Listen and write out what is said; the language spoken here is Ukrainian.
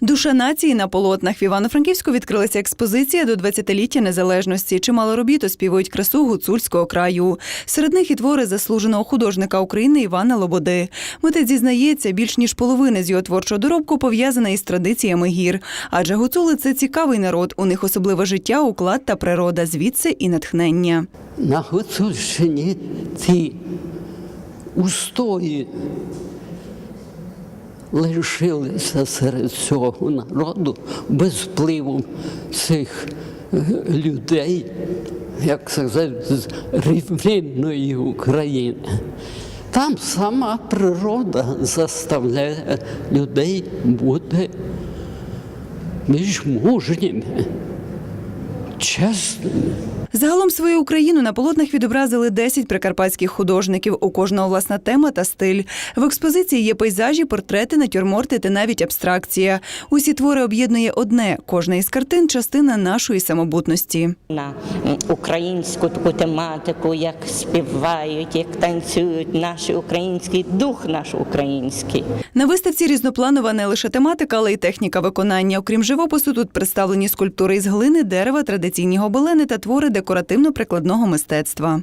Душа нації на полотнах в Івано-Франківську відкрилася експозиція до 20-ліття незалежності. Чимало робіт оспівують красу гуцульського краю. Серед них і твори заслуженого художника України Івана Лободи. Митець зізнається, більш ніж половина з його творчого доробку пов'язана із традиціями гір. Адже гуцули це цікавий народ. У них особливе життя, уклад та природа, звідси і натхнення. На Гуцульщині ці устої лишилися серед цього народу без впливу цих е, людей, як сказати, з рівнинної України. Там сама природа заставляє людей бути більш мужніми, чесними. Загалом свою Україну на полотнах відобразили 10 прикарпатських художників. У кожного власна тема та стиль. В експозиції є пейзажі, портрети, натюрморти та навіть абстракція. Усі твори об'єднує одне. Кожна із картин частина нашої самобутності. на українську таку тематику, як співають, як танцюють, наш український дух, наш український. На виставці різнопланова не лише тематика, але й техніка виконання. Окрім живопису, тут представлені скульптури із глини, дерева, традиційні гобелени та твори декоративно-прикладного мистецтва.